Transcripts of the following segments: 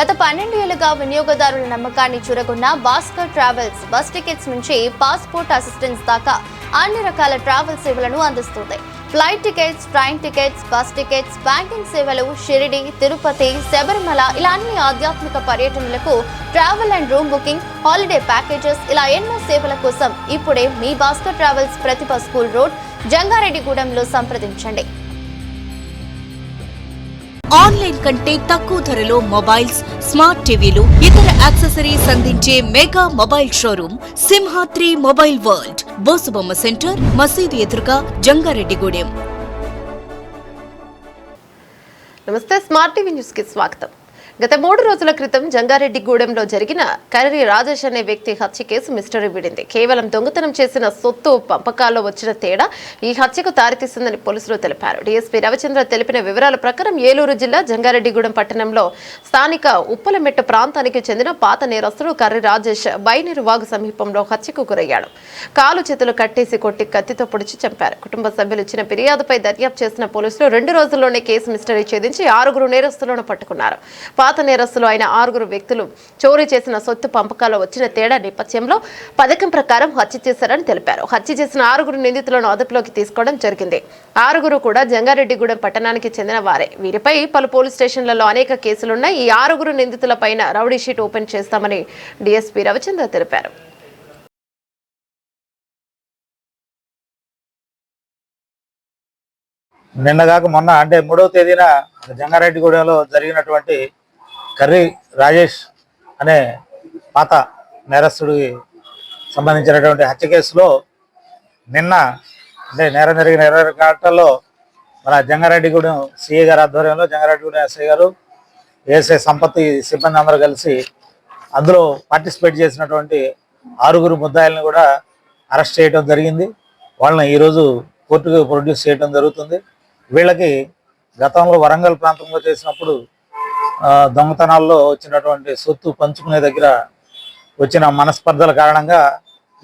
గత పన్నెండు ఏళ్ళుగా వినియోగదారుల నమ్మకాన్ని చూరగొన్న భాస్కర్ ట్రావెల్స్ బస్ టికెట్స్ నుంచి పాస్పోర్ట్ అసిస్టెన్స్ దాకా అన్ని రకాల ట్రావెల్ సేవలను అందిస్తుంది. Flight tickets train tickets bus tickets banking సేవలు షిరిడి తిరుపతి శబరిమల ఇలా అన్ని ఆధ్యాత్మిక పర్యటనలకు travel and room booking holiday packages ఇలా ఎన్నో సేవల కోసం ఇప్పుడే మీ Bhaskar travels Pratibha school road జంగారెడ్డిగూడెంలో సంప్రదించండి. ఆన్లైన్ కంటే తక్కువ ధరలో మొబైల్స్ స్మార్ట్ టీవీలు ఇతర యాక్సెసరీస్ అందించే mega mobile showroom Simhadri mobile world Bosubomma centre మసీదు ఎదురుగా జంగారెడ్డిగూడెం. నమస్తే స్మార్ట్ టీవీ న్యూస్కి స్వాగతం. గత మూడు రోజుల క్రితం జంగారెడ్డిగూడెంలో జరిగిన కర్రీ రాజేష్ అనే వ్యక్తి హత్య కేసు మిస్టరీ విడింది. కేవలం దొంగతనం చేసిన సొత్తు పంపకాల్లో వచ్చిన తేడా ఈ హత్యకు దారితీస్తుందని పోలీసులు తెలిపారు. డీఎస్పీ రవిచంద్ర తెలిపిన వివరాల ప్రకారం ఏలూరు జిల్లా జంగారెడ్డిగూడెం పట్టణంలో స్థానిక ఉప్పలమెట్ట ప్రాంతానికి చెందిన పాత నేరస్తుడు కర్రీ రాజేష్ బైనేరు వాగు సమీపంలో హత్యకు గురయ్యాడు. కాలు చేతులు కట్టేసి కొట్టి కత్తితో పొడిచి చంపారు. కుటుంబ సభ్యులు ఇచ్చిన ఫిర్యాదుపై దర్యాప్తు చేసిన పోలీసులు రెండు రోజుల్లోనే కేసు మిస్టరీ ఛేదించి ఆరుగురు నేరస్తులను పట్టుకున్నారు. పాత నేరస్తులు అయిన ఆరుగురు వ్యక్తులు చోరీ చేసిన సొత్తు పంపకాల్లో వచ్చిన తేడా నేపథ్యంలో పథకం ప్రకారం హత్య చేశారని తెలిపారు. హత్య చేసిన ఆరుగురు నిందితులను అదుపులోకి తీసుకోవడం జరిగింది. ఆరుగురు కూడా జంగారెడ్డిగూడెం పట్టణానికి చెందిన వారే. వీరిపై పలు పోలీస్ స్టేషన్లలో అనేక కేసులున్నాయి. ఈ ఆరుగురు నిందితులపైన రౌడీ షీట్ ఓపెన్ చేస్తామని డీఎస్పీ రవిచంద్ర తెలిపారు. నిన్నగాక మొన్న అంటే మూడవ తేదీన జంగారెడ్డిగూడెంలో జరిగినటువంటి కర్రీ రాజేష్ అనే పాత నేరస్తుడికి సంబంధించినటువంటి హత్య కేసులో నిన్న అంటే నేరం జరిగిన ఇరవై గంటల్లో మన జంగారెడ్డిగూడెం సిఏ గారి ఆధ్వర్యంలో జంగారెడ్డిగూడెం ఎస్ఐ గారు ఏఎస్ఐ సంపత్తి సిబ్బంది అందరూ కలిసి అందులో పార్టిసిపేట్ చేసినటువంటి ఆరుగురు ముద్దాయిల్ని కూడా అరెస్ట్ చేయడం జరిగింది. వాళ్ళని ఈరోజు కోర్టుకు ప్రొడ్యూస్ చేయడం జరుగుతుంది. వీళ్ళకి గతంలో వరంగల్ ప్రాంతంలో చేసినప్పుడు దొంగతనాల్లో వచ్చినటువంటి సొత్తు పంచుకునే దగ్గర వచ్చిన మనస్పర్ధల కారణంగా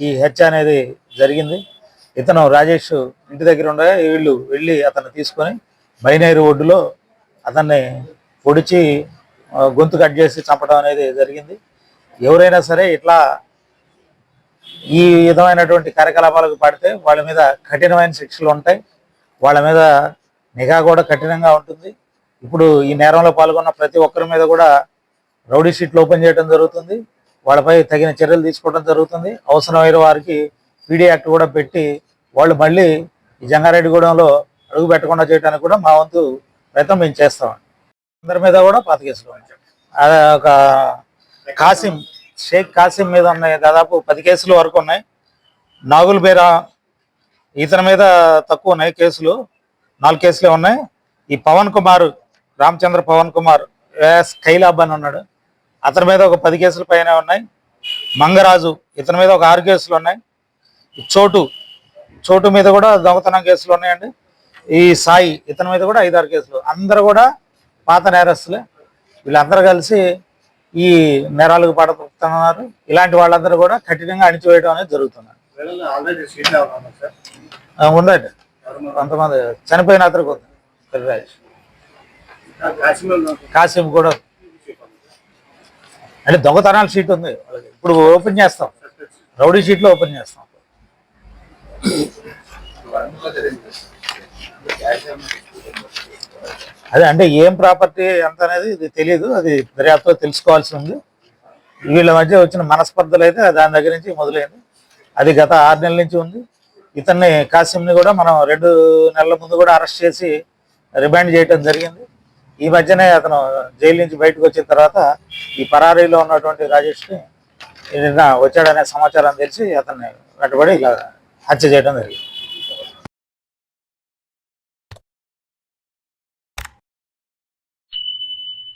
ఈ హెచ్ అనేది జరిగింది. ఇతను రాజేష్ ఇంటి దగ్గర ఉండగా వీళ్ళు వెళ్ళి అతను తీసుకొని బైనేరు ఒడ్డులో అతన్ని పొడిచి గొంతు కట్ చేసి చంపడం అనేది జరిగింది. ఎవరైనా సరే ఇట్లా ఈ విధమైనటువంటి కార్యకలాపాలకు పడితే వాళ్ళ మీద కఠినమైన శిక్షలు ఉంటాయి. వాళ్ళ మీద నిఘా కూడా కఠినంగా ఉంటుంది. ఇప్పుడు ఈ నేరంలో పాల్గొన్న ప్రతి ఒక్కరి మీద కూడా రౌడీ షీట్లు ఓపెన్ చేయడం జరుగుతుంది. వాళ్ళపై తగిన చర్యలు తీసుకోవడం జరుగుతుంది. అవసరమైన వారికి పీడీ యాక్ట్ కూడా పెట్టి వాళ్ళు మళ్ళీ ఈ జంగారెడ్డిగూడెంలో అడుగు పెట్టకుండా చేయడానికి కూడా మా వంతు ప్రయత్నం మేము చేస్తాం. అందరి మీద కూడా పాత కేసులు ఒక కాసిం షేక్ కాసిం మీద ఉన్నాయి దాదాపు పది కేసులు వరకు ఉన్నాయి. నాగుల్ బేరా ఇతని మీద తక్కువ ఉన్నాయి కేసులు. నాలుగు కేసులే ఉన్నాయి. ఈ పవన్ కుమార్ రామచంద్ర పవన్ కుమార్ ఎస్ కైలాబ్ అని ఉన్నాడు. అతని మీద ఒక పది కేసుల పైన ఉన్నాయి. మంగరాజు ఇతని మీద ఒక ఆరు కేసులు ఉన్నాయి. చోటు చోటు మీద కూడా దొంగతనం కేసులు ఉన్నాయండి. ఈ సాయి ఇతని మీద కూడా ఐదారు కేసులు. అందరూ కూడా పాత నేరస్తులే. వీళ్ళందరూ కలిసి ఈ నేరాలకు పడుతున్నారు ఇలాంటి వాళ్ళందరూ కూడా కఠినంగా అణిచివేయడం అనేది జరుగుతుంది ఆ, ఉందండి. కొంతమంది చనిపోయిన అతనికి ఉంది. కాసిం కూడా. అంటే దొంగతనాల షీట్ ఉంది. ఇప్పుడు ఓపెన్ చేస్తాం. రౌడీ షీట్లో ఓపెన్ చేస్తాం. అదే అంటే ఏం ప్రాపర్టీ ఎంత అనేది ఇది తెలియదు అది దర్యాప్తులో తెలుసుకోవాల్సి ఉంది. వీళ్ళ మధ్య వచ్చిన మనస్పర్ధలు అయితే దాని దగ్గర నుంచి మొదలైంది. అది గత ఆరు నెలల నుంచి ఉంది. ఇతన్ని కాసింని కూడా మనం రెండు నెలల ముందు కూడా అరెస్ట్ చేసి రిమాండ్ చేయటం జరిగింది. ఈ మధ్యనే అతను జైలు నుంచి బయటకు వచ్చిన తర్వాత ఈ పరారీలో ఉన్నటువంటి రాజేష్ని నిన్న వచ్చాడనే సమాచారం తెలిసి అతన్ని వెంటబడి ఇలా హత్య చేయడం జరిగింది.